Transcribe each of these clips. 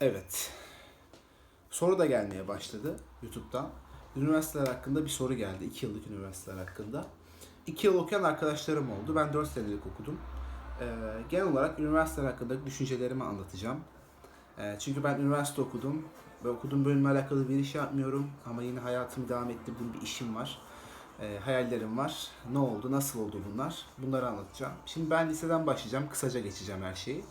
Evet. Soru da gelmeye başladı YouTube'dan. Üniversiteler hakkında bir soru geldi. 2 yıllık üniversiteler hakkında. 2 yıl okuyan arkadaşlarım oldu. Ben 4 senelik okudum. Ee, genel olarak üniversiteler hakkındaki düşüncelerimi anlatacağım. Ee, çünkü ben üniversite okudum ve okuduğum bölümle alakalı bir iş yapmıyorum. Ama yine hayatımı devam ettirdiğim bir işim var. Ee, hayallerim var. Ne oldu, nasıl oldu bunlar? Bunları anlatacağım. Şimdi ben liseden başlayacağım. Kısaca geçeceğim her şeyi.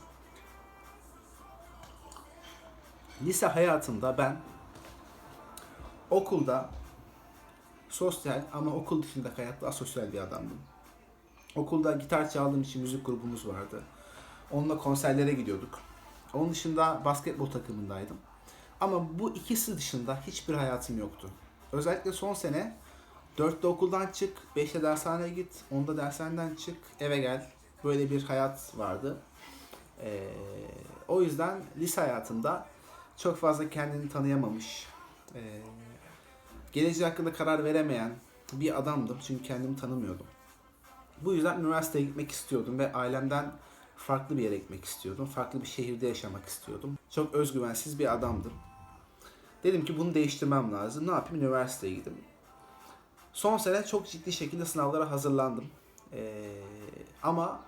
Lise hayatımda ben okulda sosyal ama okul dışında hayatta asosyal bir adamdım. Okulda gitar çaldığım için müzik grubumuz vardı. Onunla konserlere gidiyorduk. Onun dışında basketbol takımındaydım. Ama bu ikisi dışında hiçbir hayatım yoktu. Özellikle son sene 4'te okuldan çık, 5'te dershaneye git, 10'da dershaneden çık, eve gel. Böyle bir hayat vardı. Ee, o yüzden lise hayatımda çok fazla kendini tanıyamamış, ee, geleceği hakkında karar veremeyen bir adamdım. Çünkü kendimi tanımıyordum. Bu yüzden üniversiteye gitmek istiyordum ve ailemden farklı bir yere gitmek istiyordum. Farklı bir şehirde yaşamak istiyordum. Çok özgüvensiz bir adamdım. Dedim ki bunu değiştirmem lazım. Ne yapayım? Üniversiteye gideyim. Son sene çok ciddi şekilde sınavlara hazırlandım. Ee, ama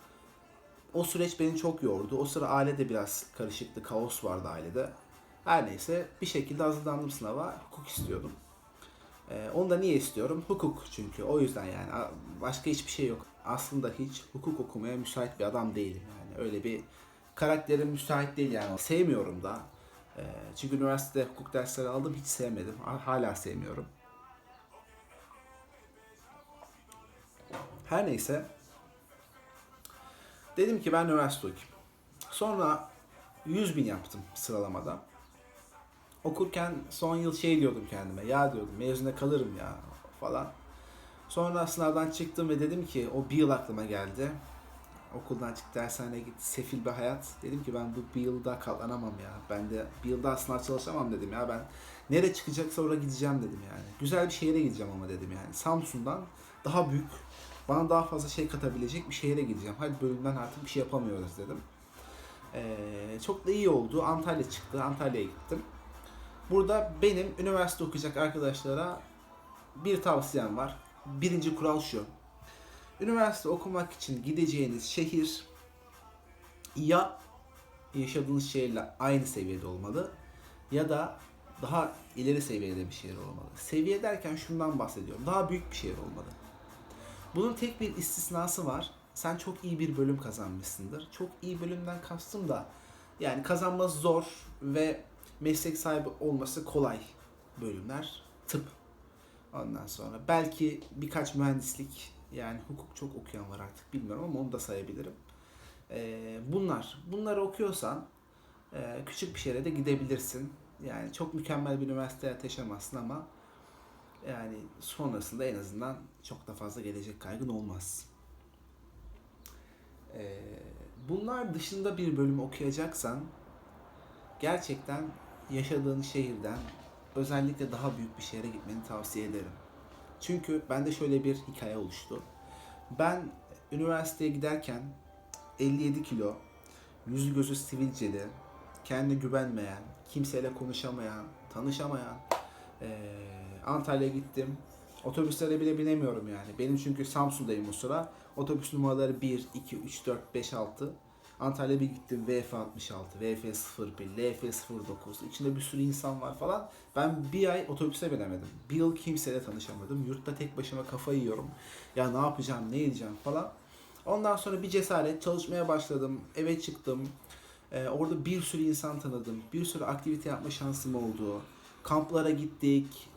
o süreç beni çok yordu. O sıra ailede biraz karışıktı, kaos vardı ailede. Her neyse bir şekilde hazırlandım sınava. Hukuk istiyordum. Ee, onu da niye istiyorum? Hukuk çünkü. O yüzden yani başka hiçbir şey yok. Aslında hiç hukuk okumaya müsait bir adam değilim yani. Öyle bir karakterim müsait değil yani. Sevmiyorum da. Ee, çünkü üniversitede hukuk dersleri aldım hiç sevmedim. Ha- Hala sevmiyorum. Her neyse. Dedim ki ben üniversite okuyayım. Sonra 100 bin yaptım sıralamada. Okurken son yıl şey diyordum kendime. Ya diyordum mezuna kalırım ya falan. Sonra sınavdan çıktım ve dedim ki o bir yıl aklıma geldi. Okuldan çık dershaneye git sefil bir hayat. Dedim ki ben bu bir yıl daha katlanamam ya. Ben de bir yıl daha sınav çalışamam dedim ya. Ben nereye çıkacaksa oraya gideceğim dedim yani. Güzel bir şehre gideceğim ama dedim yani. Samsun'dan daha büyük, bana daha fazla şey katabilecek bir şehre gideceğim. Hadi bölümden artık bir şey yapamıyoruz dedim. Ee, çok da iyi oldu. Antalya çıktı. Antalya'ya gittim. Burada benim üniversite okuyacak arkadaşlara bir tavsiyem var. Birinci kural şu. Üniversite okumak için gideceğiniz şehir ya yaşadığınız şehirle aynı seviyede olmalı ya da daha ileri seviyede bir şehir olmalı. Seviye derken şundan bahsediyorum. Daha büyük bir şehir olmalı. Bunun tek bir istisnası var. Sen çok iyi bir bölüm kazanmışsındır. Çok iyi bölümden kastım da yani kazanması zor ve meslek sahibi olması kolay bölümler. Tıp. Ondan sonra belki birkaç mühendislik yani hukuk çok okuyan var artık bilmiyorum ama onu da sayabilirim. Ee, bunlar. Bunları okuyorsan e, küçük bir şehre de gidebilirsin. Yani çok mükemmel bir üniversite hayatı yaşamazsın ama yani sonrasında en azından çok da fazla gelecek kaygın olmaz. Ee, bunlar dışında bir bölüm okuyacaksan gerçekten yaşadığın şehirden özellikle daha büyük bir şehre gitmeni tavsiye ederim. Çünkü bende şöyle bir hikaye oluştu. Ben üniversiteye giderken 57 kilo, yüzü gözü sivilceli, kendine güvenmeyen, kimseyle konuşamayan, tanışamayan eee Antalya'ya gittim. Otobüslere bile binemiyorum yani. Benim çünkü Samsun'dayım o sıra. Otobüs numaraları 1, 2, 3, 4, 5, 6. Antalya'ya bir gittim VF 66, VF 01, LF 09. İçinde bir sürü insan var falan. Ben bir ay otobüse binemedim. Bir yıl kimseyle tanışamadım. Yurtta tek başıma kafa yiyorum. Ya ne yapacağım, ne edeceğim falan. Ondan sonra bir cesaret çalışmaya başladım. Eve çıktım. Ee, orada bir sürü insan tanıdım. Bir sürü aktivite yapma şansım oldu. Kamplara gittik.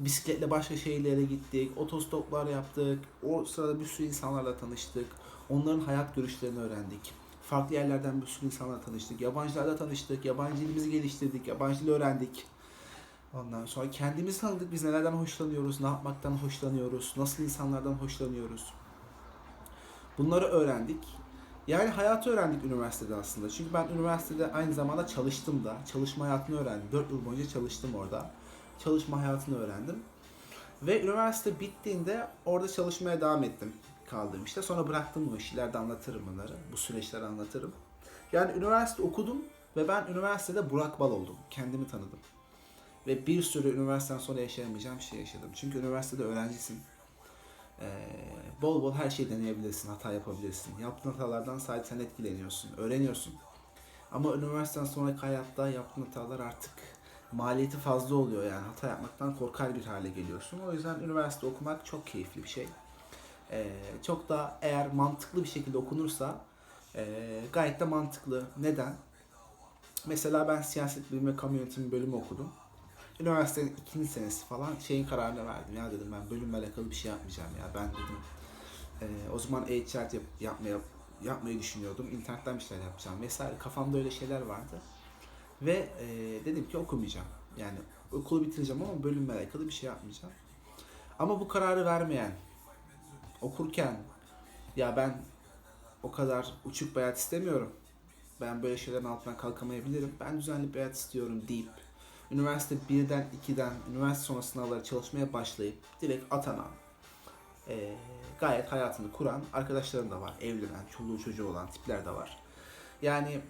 Bisikletle başka şehirlere gittik. Otostoplar yaptık. O sırada bir sürü insanlarla tanıştık. Onların hayat görüşlerini öğrendik. Farklı yerlerden bir sürü insanlarla tanıştık. Yabancılarla tanıştık. Yabancı dilimizi geliştirdik. Yabancı dil öğrendik. Ondan sonra kendimizi tanıdık. Biz nelerden hoşlanıyoruz, ne yapmaktan hoşlanıyoruz, nasıl insanlardan hoşlanıyoruz. Bunları öğrendik. Yani hayatı öğrendik üniversitede aslında. Çünkü ben üniversitede aynı zamanda çalıştım da. Çalışma hayatını öğrendim. 4 yıl boyunca çalıştım orada. Çalışma hayatını öğrendim. Ve üniversite bittiğinde orada çalışmaya devam ettim kaldığım işte. Sonra bıraktım bu işi. İleride anlatırım bunları. Bu süreçleri anlatırım. Yani üniversite okudum Ve ben üniversitede Burak Bal oldum. Kendimi tanıdım. Ve bir sürü üniversiteden sonra yaşayamayacağım şey yaşadım. Çünkü üniversitede öğrencisin. Ee, bol bol her şeyi deneyebilirsin, hata yapabilirsin. Yaptığın hatalardan sadece sen etkileniyorsun, öğreniyorsun. Ama üniversiteden sonraki hayatta yaptığın hatalar artık maliyeti fazla oluyor yani hata yapmaktan korkar bir hale geliyorsun. O yüzden üniversite okumak çok keyifli bir şey. Ee, çok da eğer mantıklı bir şekilde okunursa ee, gayet de mantıklı. Neden? Mesela ben siyaset bilimi ve kamu yönetimi bölümü okudum. Üniversitenin ikinci senesi falan şeyin kararını verdim. Ya dedim ben bölümle alakalı bir şey yapmayacağım ya. Ben dedim ee, o zaman e-ticaret yap, yapmaya, yapmayı düşünüyordum. İnternetten bir şeyler yapacağım vesaire. Kafamda öyle şeyler vardı. Ve e, dedim ki okumayacağım. Yani okulu bitireceğim ama bölümle alakalı bir şey yapmayacağım. Ama bu kararı vermeyen, okurken ya ben o kadar uçuk bir hayat istemiyorum. Ben böyle şeylerin altından kalkamayabilirim. Ben düzenli bir hayat istiyorum deyip üniversite 1'den 2'den üniversite sonrası sınavlara çalışmaya başlayıp direkt atanan e, gayet hayatını kuran arkadaşlarım da var. Evlenen, çoluğu çocuğu olan tipler de var. Yani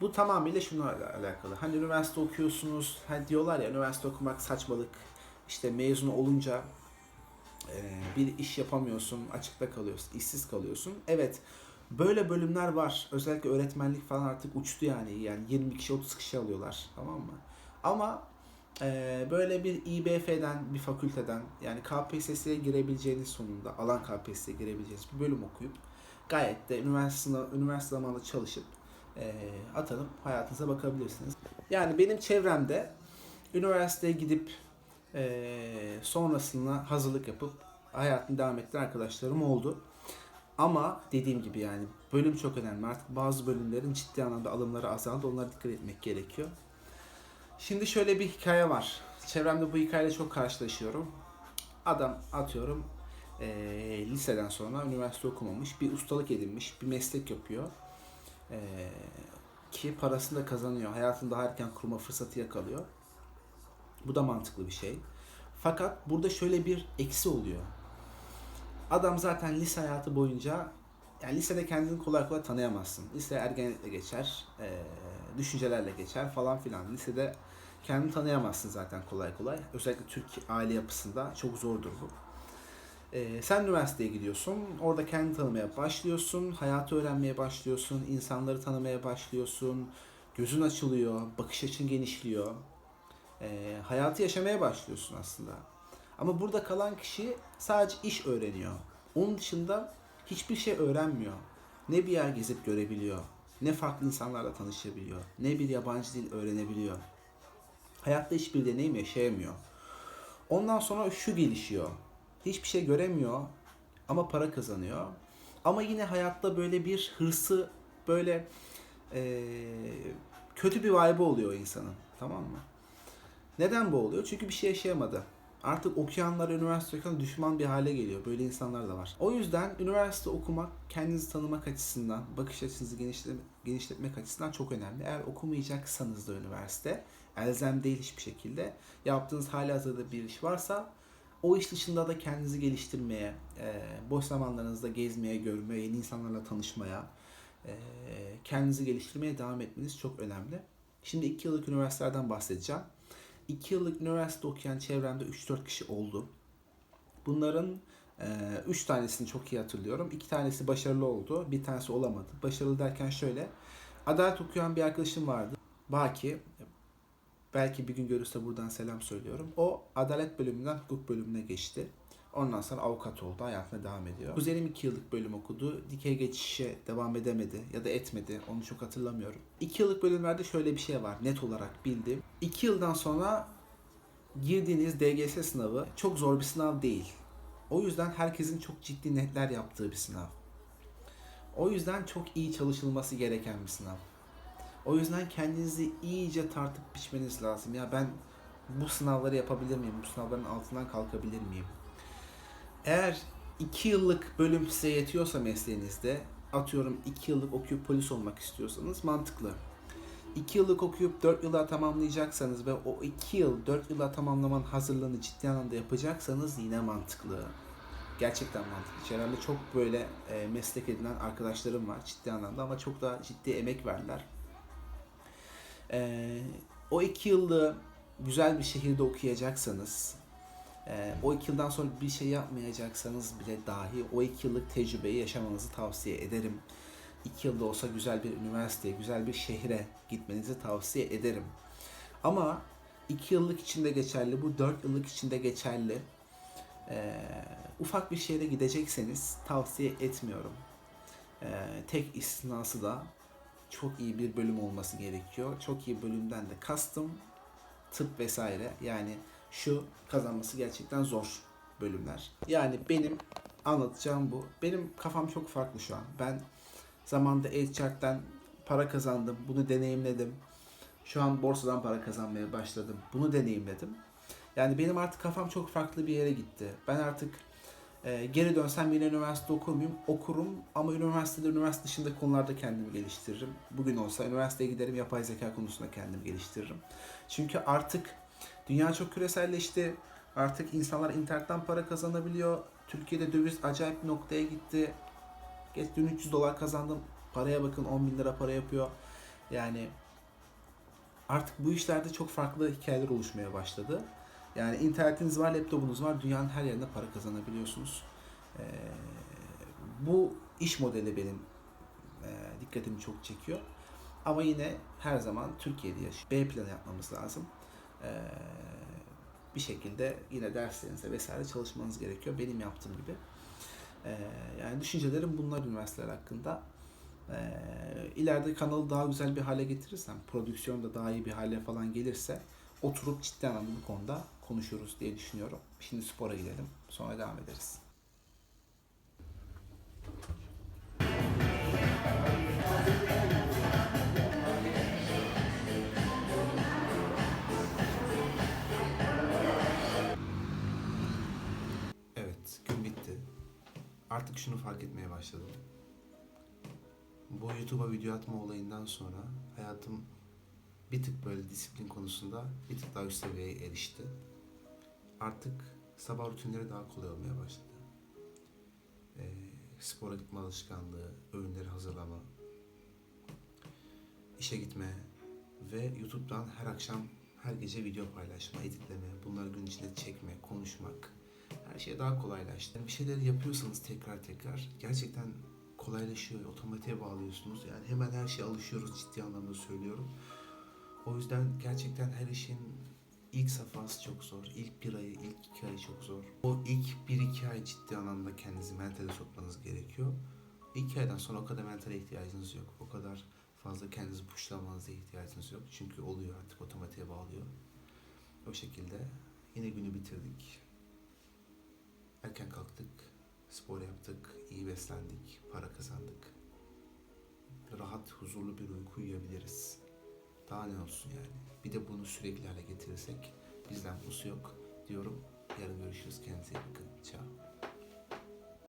bu tamamıyla şununla alakalı. Hani üniversite okuyorsunuz, hani diyorlar ya üniversite okumak saçmalık. İşte mezun olunca bir iş yapamıyorsun, açıkta kalıyorsun, işsiz kalıyorsun. Evet, böyle bölümler var. Özellikle öğretmenlik falan artık uçtu yani. Yani 20 kişi 30 kişi alıyorlar, tamam mı? Ama e, böyle bir İBF'den, bir fakülteden yani KPSS'ye girebileceğiniz sonunda, alan KPSS'ye girebileceğiniz bir bölüm okuyup gayet de üniversite, üniversite zamanında çalışıp e, atanıp hayatınıza bakabilirsiniz. Yani benim çevremde üniversiteye gidip e, sonrasında hazırlık yapıp hayatını devam ettiren arkadaşlarım oldu. Ama dediğim gibi yani bölüm çok önemli. Artık bazı bölümlerin ciddi anlamda alımları azaldı. Onlara dikkat etmek gerekiyor. Şimdi şöyle bir hikaye var. Çevremde bu hikayeyle çok karşılaşıyorum. Adam atıyorum e, liseden sonra üniversite okumamış, bir ustalık edinmiş, bir meslek yapıyor. E, ki parasını da kazanıyor. Hayatını daha erken kurma fırsatı yakalıyor. Bu da mantıklı bir şey. Fakat burada şöyle bir eksi oluyor. Adam zaten lise hayatı boyunca yani lisede kendini kolay kolay tanıyamazsın. Lise ergenlikle geçer, e, düşüncelerle geçer falan filan. Lisede kendini tanıyamazsın zaten kolay kolay. Özellikle Türk aile yapısında çok zordur bu. E, sen üniversiteye gidiyorsun, orada kendini tanımaya başlıyorsun, hayatı öğrenmeye başlıyorsun, insanları tanımaya başlıyorsun, gözün açılıyor, bakış açın genişliyor, e, hayatı yaşamaya başlıyorsun aslında. Ama burada kalan kişi sadece iş öğreniyor. Onun dışında hiçbir şey öğrenmiyor. Ne bir yer gezip görebiliyor, ne farklı insanlarla tanışabiliyor, ne bir yabancı dil öğrenebiliyor. Hayatta hiçbir deneyim yaşayamıyor. Ondan sonra şu gelişiyor. Hiçbir şey göremiyor ama para kazanıyor. Ama yine hayatta böyle bir hırsı, böyle ee, kötü bir vibe oluyor insanın. Tamam mı? Neden bu oluyor? Çünkü bir şey yaşayamadı. Artık okuyanlar üniversite okuyan düşman bir hale geliyor. Böyle insanlar da var. O yüzden üniversite okumak, kendinizi tanımak açısından, bakış açınızı genişletmek, genişletmek açısından çok önemli. Eğer okumayacaksanız da üniversite, elzem değil hiçbir şekilde. Yaptığınız hali hazırda bir iş varsa o iş dışında da kendinizi geliştirmeye, boş zamanlarınızda gezmeye, görmeye, yeni insanlarla tanışmaya, kendinizi geliştirmeye devam etmeniz çok önemli. Şimdi iki yıllık üniversitelerden bahsedeceğim. 2 yıllık üniversite okuyan çevremde 3-4 kişi oldu. Bunların 3 e, tanesini çok iyi hatırlıyorum. 2 tanesi başarılı oldu, bir tanesi olamadı. Başarılı derken şöyle, adalet okuyan bir arkadaşım vardı. Baki, belki bir gün görürse buradan selam söylüyorum. O adalet bölümünden hukuk bölümüne geçti. Ondan sonra avukat oldu. Hayatına devam ediyor. Kuzenim 2 yıllık bölüm okudu. Dikey geçişe devam edemedi ya da etmedi. Onu çok hatırlamıyorum. 2 yıllık bölümlerde şöyle bir şey var. Net olarak bildim. 2 yıldan sonra girdiğiniz DGS sınavı çok zor bir sınav değil. O yüzden herkesin çok ciddi netler yaptığı bir sınav. O yüzden çok iyi çalışılması gereken bir sınav. O yüzden kendinizi iyice tartıp biçmeniz lazım. Ya ben bu sınavları yapabilir miyim? Bu sınavların altından kalkabilir miyim? Eğer 2 yıllık bölüm size yetiyorsa mesleğinizde, atıyorum 2 yıllık okuyup polis olmak istiyorsanız mantıklı. 2 yıllık okuyup 4 yıla tamamlayacaksanız ve o 2 yıl 4 yıla tamamlamanın hazırlığını ciddi anlamda yapacaksanız yine mantıklı. Gerçekten mantıklı. Çevremde çok böyle e, meslek edinen arkadaşlarım var ciddi anlamda ama çok da ciddi emek verdiler. Ee, o iki yılda güzel bir şehirde okuyacaksanız, e, o iki yıldan sonra bir şey yapmayacaksanız bile dahi o iki yıllık tecrübeyi yaşamanızı tavsiye ederim. İki yılda olsa güzel bir üniversiteye, güzel bir şehre gitmenizi tavsiye ederim. Ama iki yıllık içinde geçerli, bu dört yıllık içinde geçerli. Ee, ufak bir şehre gidecekseniz tavsiye etmiyorum. Ee, tek istisnası da çok iyi bir bölüm olması gerekiyor. Çok iyi bölümden de kastım tıp vesaire. Yani şu kazanması gerçekten zor bölümler. Yani benim anlatacağım bu. Benim kafam çok farklı şu an. Ben zamanında HR'den para kazandım. Bunu deneyimledim. Şu an borsadan para kazanmaya başladım. Bunu deneyimledim. Yani benim artık kafam çok farklı bir yere gitti. Ben artık e, geri dönsem yine üniversite okur? Okurum ama üniversitede, üniversite dışında konularda kendimi geliştiririm. Bugün olsa üniversiteye giderim, yapay zeka konusunda kendimi geliştiririm. Çünkü artık dünya çok küreselleşti. Artık insanlar internetten para kazanabiliyor. Türkiye'de döviz acayip bir noktaya gitti. Geç dün 300 dolar kazandım. Paraya bakın 10 bin lira para yapıyor. Yani artık bu işlerde çok farklı hikayeler oluşmaya başladı. Yani internetiniz var, laptopunuz var, dünyanın her yerinde para kazanabiliyorsunuz. Ee, bu iş modeli benim e, dikkatimi çok çekiyor. Ama yine her zaman Türkiye'de yaşıyor. B planı yapmamız lazım. Ee, bir şekilde yine derslerinize vesaire çalışmanız gerekiyor. Benim yaptığım gibi. Ee, yani düşüncelerim bunlar üniversiteler hakkında. Ee, ileride kanalı daha güzel bir hale getirirsem, prodüksiyon da daha iyi bir hale falan gelirse oturup ciddi anlamda bu konuda konuşuruz diye düşünüyorum. Şimdi spora gidelim. Sonra devam ederiz. Artık şunu fark etmeye başladım. Bu YouTube'a video atma olayından sonra hayatım bir tık böyle disiplin konusunda bir tık daha üst seviyeye erişti. Artık sabah rutinleri daha kolay olmaya başladı. Ee, spora gitme alışkanlığı, öğünleri hazırlama, işe gitme ve YouTube'dan her akşam her gece video paylaşma, editleme, bunları gün içinde çekme, konuşmak her şey daha kolaylaştı. Bir şeyleri yapıyorsanız tekrar tekrar gerçekten kolaylaşıyor, otomatiğe bağlıyorsunuz. Yani hemen her şeye alışıyoruz ciddi anlamda söylüyorum. O yüzden gerçekten her işin ilk safhası çok zor. İlk bir ayı, ilk iki ayı çok zor. O ilk bir iki ay ciddi anlamda kendinizi mentale sokmanız gerekiyor. İki aydan sonra o kadar mentale ihtiyacınız yok. O kadar fazla kendinizi pushlamanıza ihtiyacınız yok. Çünkü oluyor artık otomatiğe bağlıyor. O şekilde yine günü bitirdik. Erken kalktık, spor yaptık, iyi beslendik, para kazandık. Rahat, huzurlu bir uyku uyuyabiliriz. Daha ne olsun yani. Bir de bunu sürekli hale getirirsek bizden pusu yok diyorum. Yarın görüşürüz. Kendinize iyi bakın. Ciao.